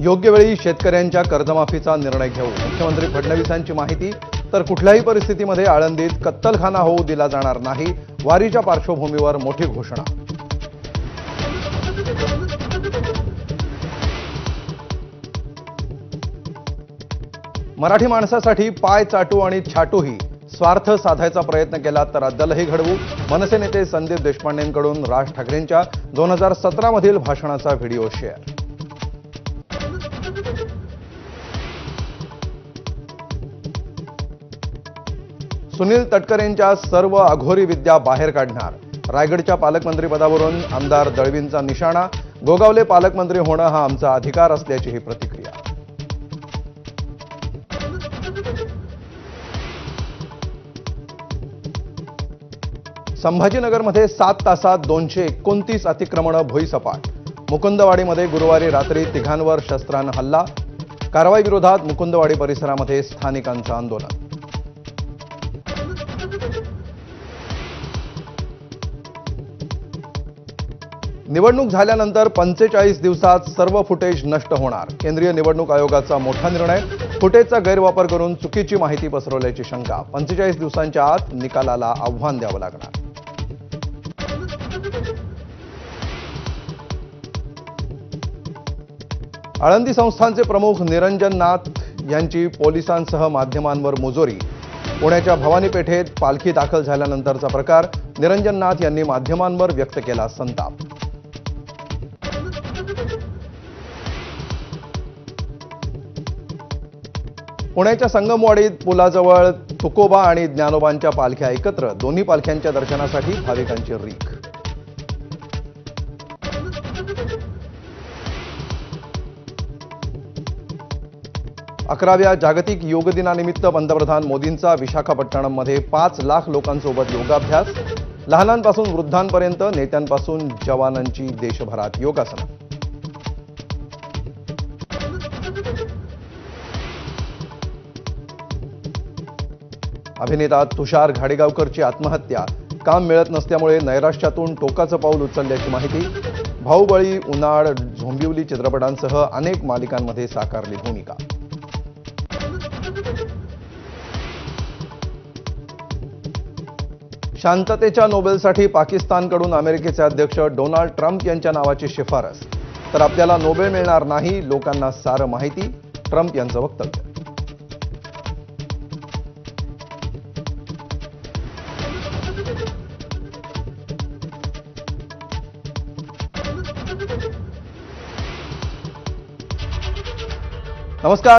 योग्य वेळी शेतकऱ्यांच्या कर्जमाफीचा निर्णय घेऊ. मुख्यमंत्री फडणवीसांची माहिती तर कुठल्याही परिस्थितीमध्ये आळंदीत कत्तलखाना होऊ दिला जाणार नाही वारीच्या पार्श्वभूमीवर मोठी घोषणा. मराठी माणसासाठी पाय चाटू आणि छाटूही. स्वार्थ साधायचा प्रयत्न केला तर अद्दलही घडवू. मनसे नेते संदीप देशपांडेंकडून राज ठाकरेंच्या दोन हजार सतरामधील भाषणाचा व्हिडिओ शेअर. सुनील तटकरेंच्या सर्व अघोरी विद्या बाहेर काढणार. रायगडच्या पालकमंत्रीपदावरून आमदार दळवींचा निशाणा. गोगावले पालकमंत्री होणं हा आमचा अधिकार असल्याची ही प्रतिक्रिया. संभाजीनगरमध्ये सात तासात दोनशे एकोणतीस अतिक्रमणं भुईसपाट. मुकुंदवाडीमध्ये गुरुवारी रात्री तिघांवर शस्त्रानं हल्ला. कारवाई विरोधात मुकुंदवाडी परिसरामध्ये स्थानिकांचं आंदोलन. निवडणूक झाल्यानंतर पंचेचाळीस दिवसात सर्व फुटेज नष्ट होणार. केंद्रीय निवडणूक आयोगाचा मोठा निर्णय. फुटेजचा गैरवापर करून चुकीची माहिती पसरवल्याची शंका. पंचेचाळीस दिवसांच्या आत निकालाला आव्हान द्यावं लागणार. आळंदी संस्थानचे प्रमुख निरंजन नाथ यांची पोलिसांसह माध्यमांवर मुजोरी. पुण्याच्या भवानी पेठेत पालखी दाखल झाल्यानंतरचा प्रकार निरंजन नाथ यांनी माध्यमांवर व्यक्त केला संताप. पुण्याच्या संगमवाडीत पुलाजवळ तुकोबा आणि ज्ञानोबांच्या पालख्या एकत्र. दोन्ही पालख्यांच्या दर्शनासाठी भाविकांची रीख अकराव्या जागतिक योग दिनानिमित्त पंतप्रधान मोदींचा विशाखापट्टणममध्ये पाच लाख लोकांसोबत योगाभ्यास. लहानांपासून वृद्धांपर्यंत नेत्यांपासून जवानांची देशभरात योगासनं. अभिनेता तुषार घाडेगावकरची आत्महत्या. काम मिळत नसल्यामुळे नैराश्यातून टोकाचं पाऊल उचलल्याची माहिती. भाऊबळी उन्हाळ झोंबिवली चित्रपटांसह अनेक मालिकांमध्ये साकारली भूमिका. शांततेच्या नोबेलसाठी पाकिस्तानकडून अमेरिकेचे अध्यक्ष डोनाल्ड ट्रम्प यांच्या नावाची शिफारस. तर आपल्याला नोबेल मिळणार नाही लोकांना सारं माहिती ट्रम्प यांचं वक्तव्य. नमस्कार.